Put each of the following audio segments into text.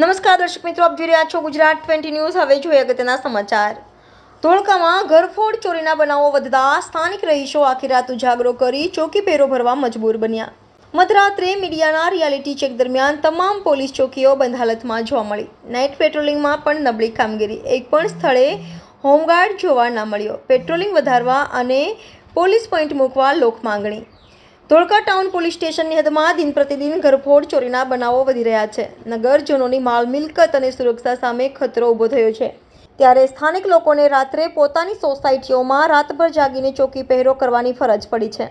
નમસ્કાર દર્શક મિત્રો, આપ જોઈ રહ્યા છો ગુજરાત ટ્વેન્ટી ન્યૂઝ. હવે જોઈએ અગત્યના સમાચાર. ધોળકામાં ઘરફોડ ચોરીના બનાવો વધતા સ્થાનિક રહીશો આખી રાત ઉજાગરો કરી ચોકી પેરો ભરવા મજબૂર બન્યા. મધરાત્રે મીડિયાના રિયાલિટી ચેક દરમિયાન તમામ પોલીસ ચોકીઓ બંધ હાલતમાં જોવા મળી. નાઇટ પેટ્રોલિંગમાં પણ નબળી કામગીરી. એક પણ સ્થળે હોમગાર્ડ જોવા ના મળ્યો. પેટ્રોલિંગ વધારવા અને પોલીસ પોઈન્ટ મૂકવા લોક માંગણી. ધોળકા ટાઉન પોલીસ સ્ટેશનની હદમાં દિન પ્રતિદિન ઘરફોડ ચોરીના બનાવો વધી રહ્યા છે. નગરજનોની માલ મિલકત અને સુરક્ષા સામે ખતરો ઊભો થયો છે. ત્યારે સ્થાનિક લોકોને રાત્રે પોતાની સોસાયટીઓમાં રાતભર જાગીને ચોકી પહેરો કરવાની ફરજ પડી છે.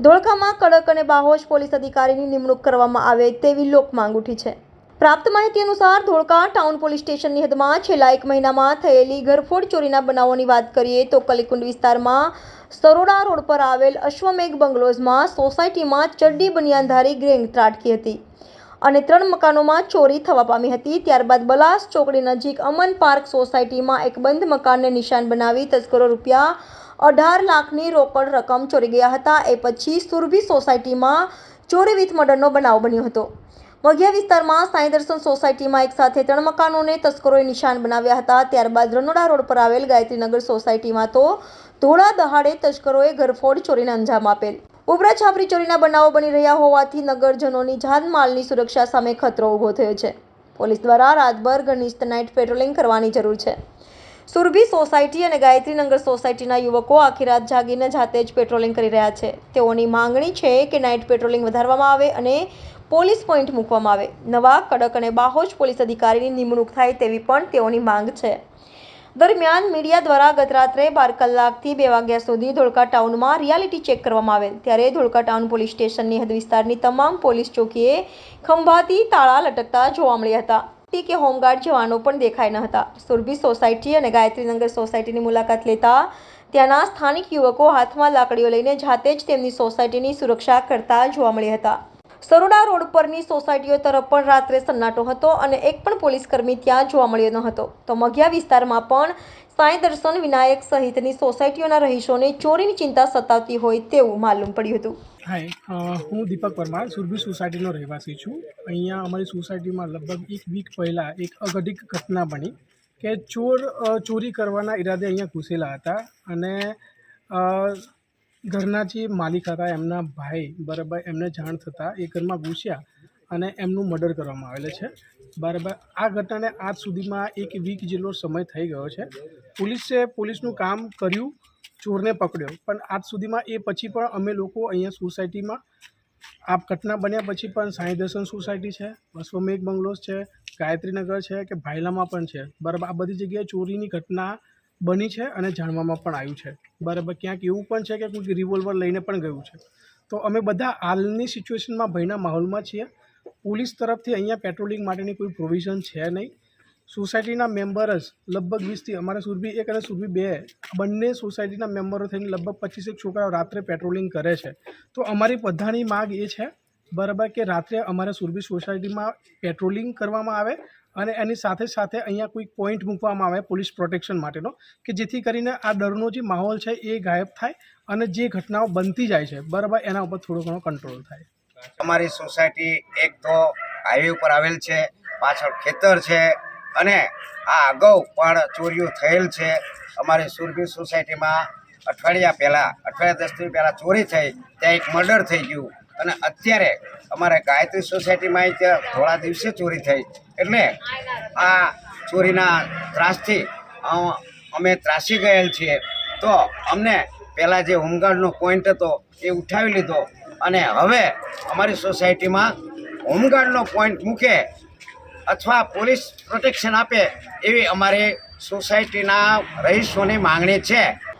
ધોળકામાં કડક અને બાહોશ પોલીસ અધિકારીની નિમણૂક કરવામાં આવે તેવી લોક માંગ ઉઠી છે. પ્રાપ્ત માહિતી અનુસાર ધોળકા ટાઉન પોલીસ સ્ટેશનની હદમાં છેલ્લા એક મહિનામાં થયેલી ઘરફોડ ચોરીના બનાવોની વાત કરીએ તો કલીકુંડ વિસ્તારમાં સરોડા રોડ પર આવેલ અશ્વમેઘ બંગલોઝમાં સોસાયટીમાં ચડ્ડી બનિયાનધારી ગેંગ ત્રાટકી હતી અને ત્રણ મકાનોમાં ચોરી થવા પામી હતી. ત્યારબાદ બલાસ ચોકડી નજીક અમન પાર્ક સોસાયટીમાં એક બંધ મકાનને નિશાન બનાવી તસ્કરો રૂપિયા અઢાર લાખની રોકડ રકમ ચોરી ગયા હતા. એ પછી સુરભી સોસાયટીમાં ચોરી વિથ મર્ડરનો બનાવ બન્યો હતો. મઘિયા વિસ્તારમાં સાંઈ દર્શન સોસાયટીમાં એક સાથે ત્રણ મકાનોને તસ્કરોએ નિશાન બનાવ્યા હતા. ત્યારબાદ રનોડા રોડ પર આવેલ ગાયત્રીનગર સોસાયટીમાં તો ધોળા દહાડે તસ્કરોએ ઘરફોડ ચોરીને અંજામ આપેલ. ઉબરા છાપરી ચોરીના બનાવો બની રહ્યા હોવાથી નગરજનોની જાનમાલની સુરક્ષા સામે ખતરો ઊભો થયો છે. પોલીસ દ્વારા રાતભર ઘનિષ્ઠ નાઇટ પેટ્રોલિંગ કરવાની જરૂર છે. સુરભી સોસાયટી અને ગાયત્રીનગર સોસાયટીના યુવકો આખી રાત જાગીને જાતે જ પેટ્રોલિંગ કરી રહ્યા છે. તેઓની માંગણી છે કે નાઇટ પેટ્રોલિંગ વધારવામાં આવે અને પોલીસ પોઈન્ટ મૂકવામાં આવે. નવા, કડક અને બાહોશ પોલીસ અધિકારીની નિમણૂક થાય તેવી પણ તેઓની માંગ છે. દરમિયાન મીડિયા દ્વારા ગતરાત્રે બાર કલાકથી બે વાગ્યા સુધી ધોળકા ટાઉનમાં રિયાલિટી ચેક કરવામાં આવેલ. ત્યારે ધોળકા ટાઉન પોલીસ સ્ટેશનની હદ વિસ્તારની તમામ પોલીસ ચોકીએ ખંભાતી તાળા લટકતા જોવા મળ્યા હતા. ટી કે હોમગાર્ડ જવાનો પણ દેખાઈ ન હતા. સુરભી સોસાયટી અને ગાયત્રીનગર સોસાયટીની મુલાકાત લેતા ત્યાંના સ્થાનિક યુવકો હાથમાં લાકડીઓ લઈને જાતે જ તેમની સોસાયટીની સુરક્ષા કરતા જોવા મળ્યા હતા. સરોડા રોડ પરની સોસાયટીઓ તરફ પણ રાત્રે સન્નાટો હતો અને એક પણ પોલીસકર્મી ત્યાં જોવા મળ્યો ન હતો. તો મઘિયા વિસ્તારમાં પણ સાંઈ દર્શન વિનાયક સહિતની સોસાયટીઓના રહીશોને ચોરીની ચિંતા સતાવતી હોય તેવું માલુમ પડ્યું હતું. હાય હું દીપક પરમાર, સુરભી સોસાયટીનો રહેવાસી છું. અહીંયા અમારી સોસાયટીમાં લગભગ એક વીક પહેલાં એક અઘટિત ઘટના બની કે ચોર ચોરી કરવાના ઈરાદે અહીંયા ઘૂસેલા હતા અને ઘરના જે માલિક હતા, એમના ભાઈ બરાબર એમને જાણ થતાં એ ઘરમાં ઘૂસ્યા અને એમનું મર્ડર કરવામાં આવેલું છે. બરાબર, આ ઘટનાને આજ સુધીમાં એક વીક જેટલો સમય થઈ ગયો છે. પોલીસે પોલીસનું કામ કર્યું, ચોરને પકડ્યો, પણ આજ સુધીમાં એ પછી પણ અમે લોકો અહીંયા સોસાયટીમાં આ ઘટના બન્યા પછી પણ સાંઈ દર્શન સોસાયટી છે, અશ્વમેઘ બંગલોઝ છે, ગાયત્રીનગર છે કે ભાયલામાં પણ છે. બરાબર, આ બધી જગ્યાએ ચોરીની ઘટના બની છે અને જાણવામાં પણ આવ્યું છે. બરાબર, ક્યાંક એવું પણ છે કે કોઈક રિવોલ્વર લઈને પણ ગયું છે. તો અમે બધા હાલની સિચ્યુએશનમાં ભયના માહોલમાં છીએ. પોલીસ તરફથી અહીંયા પેટ્રોલિંગ માટેની કોઈ પ્રોવિઝન છે નહીં. સોસાયટીના મેમ્બર જ લગભગ વીસથી અમારા સુરભી એક અને સુરભી બે બંને સોસાયટીના મેમ્બરો થઈને લગભગ પચીસેક છોકરાઓ રાત્રે પેટ્રોલિંગ કરે છે. તો અમારી બધાની માગ એ છે, બરાબર, કે રાત્રે અમારા સુરભી સોસાયટીમાં પેટ્રોલિંગ કરવામાં આવે અને એની સાથે સાથે અહીંયા કોઈ પોઈન્ટ મૂકવામાં આવે પોલીસ પ્રોટેક્શન માટેનો, કે જેથી કરીને આ ડરનો જે માહોલ છે એ ગાયબ થાય અને જે ઘટનાઓ બનતી જાય છે, બરાબર, એના ઉપર થોડો ઘણો કંટ્રોલ થાય. અમારી સોસાયટી એક તો હાઈવે ઉપર આવેલ છે, પાછળ ખેતર છે, અને આ અગાઉ પણ ચોરીઓ થયેલ છે. અમારી સુરભી સોસાયટીમાં અઠવાડિયા પહેલાં, અઠવાડિયા દસ દિવસ પહેલાં ચોરી થઈ, ત્યાં એક મર્ડર થઈ ગયું. અને અત્યારે અમારે ગાયત્રી સોસાયટીમાં થોડા દિવસે ચોરી થઈ. એટલે આ ચોરીના ત્રાસથી અમે ત્રાસી ગયેલ છીએ. તો અમને પહેલાં જે હોમગાર્ડનો પોઈન્ટ હતો એ ઉઠાવી લીધો. અને હવે અમારી સોસાયટીમાં હોમગાર્ડનો પોઈન્ટ મૂકે અથવા પોલીસ પ્રોટેક્શન આપે એવી અમારી સોસાયટીના રહીશોની માંગણી છે.